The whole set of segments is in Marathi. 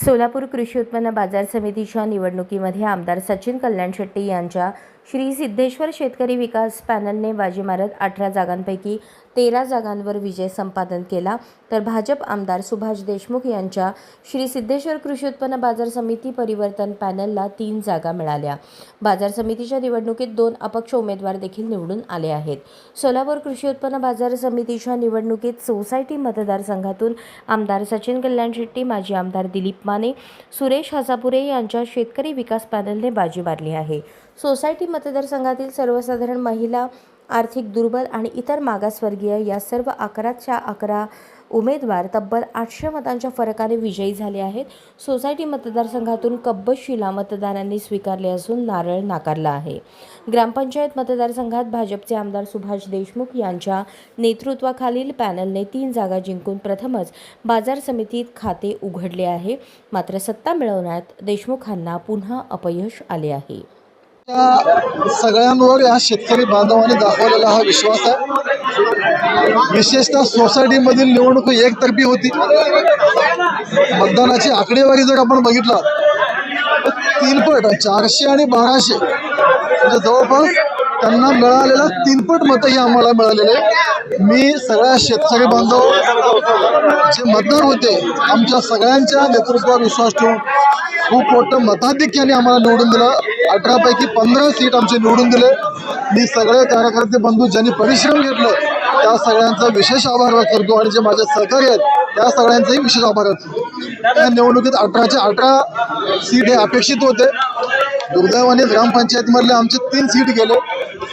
सोलापूर कृषी उत्पन्न बाजार समितीच्या निवडणुकीमध्ये आमदार सचिन कल्याण शेट्टी यांच्या श्री सिद्धेश्वर शेतकरी विकास पॅनलने बाजी मारत अठरा जागांपैकी तेरा जागांवर विजय संपादन केला. तर भाजप आमदार सुभाष देशमुख यांच्या श्री सिद्धेश्वर कृषी उत्पन्न बाजार समिती परिवर्तन पॅनलला तीन जागा मिळाल्या. बाजार समितीच्या निवडणुकीत दोन अपक्ष उमेदवार देखील निवडून आले आहेत. सोलापूर कृषी उत्पन्न बाजार समितीच्या निवडणुकीत सोसायटी मतदारसंघातून आमदार सचिन कल्याण शेट्टी माजी आमदार दिलीप माने सुरेश हसापुरे यांच्या शेतकरी विकास पॅनलने बाजी मारली आहे. सोसायटी मतदारसंघातील सर्वसाधारण महिला आर्थिक दुर्बल आणि इतर मागासवर्गीय या सर्व अकराच्या अकरा उमेदवार तब्बल आठशे मतांच्या फरकाने विजयी झाले आहेत. सोसायटी मतदारसंघातून कब्बशिला मतदारांनी स्वीकारले असून नारळ नाकारला आहे. ग्रामपंचायत मतदारसंघात भाजपचे आमदार सुभाष देशमुख यांच्या नेतृत्वाखालील पॅनलने तीन जागा जिंकून प्रथमच बाजार समितीत खाते उघडले आहे. मात्र सत्ता मिळवण्यात देशमुखांना पुन्हा अपयश आले आहे. सगळ्यांवर या शेतकरी बांधवाने दाखवलेला हा विश्वास आहे. विशेषतः सोसायटीमधील निवडणूक एकतर्फी होती. मतदानाची आकडेवारी जर आपण बघितलं तर तीनपट चारशे आणि बाराशे. म्हणजे जवळपास त्यांना मिळालेला तीनपट मतं ही आम्हाला मिळालेले. मी सगळ्या शेतकरी बांधव जे मतदार होते आमच्या सगळ्यांच्या नेतृत्वावर विश्वास ठेवून खूप मोठं मताधिक्याने आम्हाला निवडून दिलं. अठरापैकी पंधरा सीट आमचे निवडून दिले. मी सगळे कार्यकर्ते बंधू ज्यांनी परिश्रम घेतलं त्या सगळ्यांचा विशेष आभार व्यक्त करतो आणि जे माझे सहकारी आहेत त्या सगळ्यांचाही विशेष आभार व्यक्त त्या निवडणुकीत अठराचे अठरा सीट हे अपेक्षित होते. दुर्दैवाने ग्रामपंचायतीमधले आमचे तीन सीट गेले.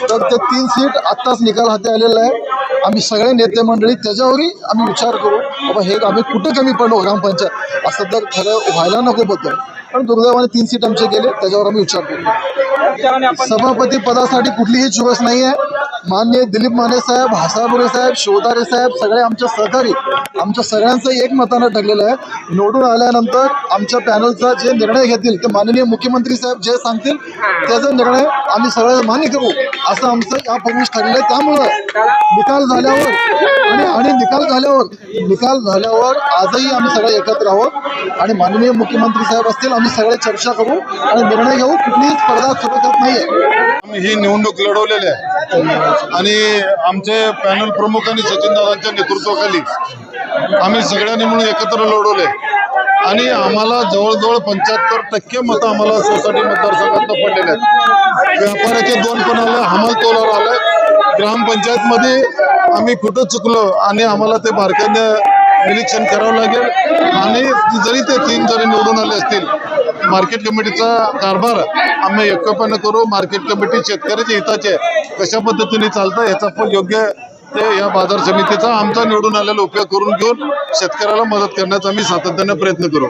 तर ते तीन सीट आत्ताच निकाल हाती आलेला आहे. आम्ही सगळे नेते मंडळी त्याच्यावरही आम्ही विचार करू बाबा हे आम्ही कुठे कमी पडलो ग्रामपंचायत? असं तर खरं व्हायला नको होतं पण दुर्दैवाने तीन सीट आमचे गेले त्याच्यावर आम्ही विचार करू. सभापती पदासाठी कुठलीही चुरस नाही आहे. मान्य दिलीप माने साहेब हासाबुरे साहेब शिवतारे साहेब सगळे आमच्या सहकारी आमच्या सगळ्यांचं एक मतानं ठरलेलं आहे. निवडून आल्यानंतर आमच्या पॅनलचा जे निर्णय घेतील ते माननीय मुख्यमंत्री साहेब जे सांगतील त्याचा निर्णय आम्ही सगळे मान्य करू. असं आमचं यापूर्वीच ठरलेलं आहे. त्यामुळं निकाल झाल्यावर आणि आणि निकाल झाल्यावर निकाल झाल्यावर आजही आम्ही सगळे एकत्र आहोत. आणि माननीय मुख्यमंत्री साहेब असतील आम्ही सगळे चर्चा करू आणि निर्णय घेऊ. कुठलीही स्पर्धा सुरू करत नाहीये. आम्ही ही निवडणूक लढवलेली आहे. आणि आमचे पॅनल प्रमुख आणि सचिनदादांच्या नेतृत्वाखाली आम्ही सगळ्यांनी म्हणून एकत्र लढवले. आणि आम्हाला जवळजवळ पंच्याहत्तर टक्के मतं आम्हाला सोसायटी मतदारसंघात पडलेले आहेत. व्यापाऱ्याचे दोन पण आले हमाल तोलावर ग्रामपंचायतमध्ये आम्ही कुठं चुकलो आणि आम्हाला ते बारकाईने निरीक्षण करावं लागेल. आणि जरी ते तीन जरी निवडून आले असतील मार्केट कमिटीचा कारभार आम्ही एकपणे करू. मार्केट कमिटी शेतकऱ्याच्या हिताचे कशा पद्धतीने चालतं याचा पण योग्य ते या बाजार समितीचा आमचा निवडून आलेला उपयोग करून घेऊन शेतकऱ्याला मदत करण्याचा आम्ही सातत्याने प्रयत्न करू.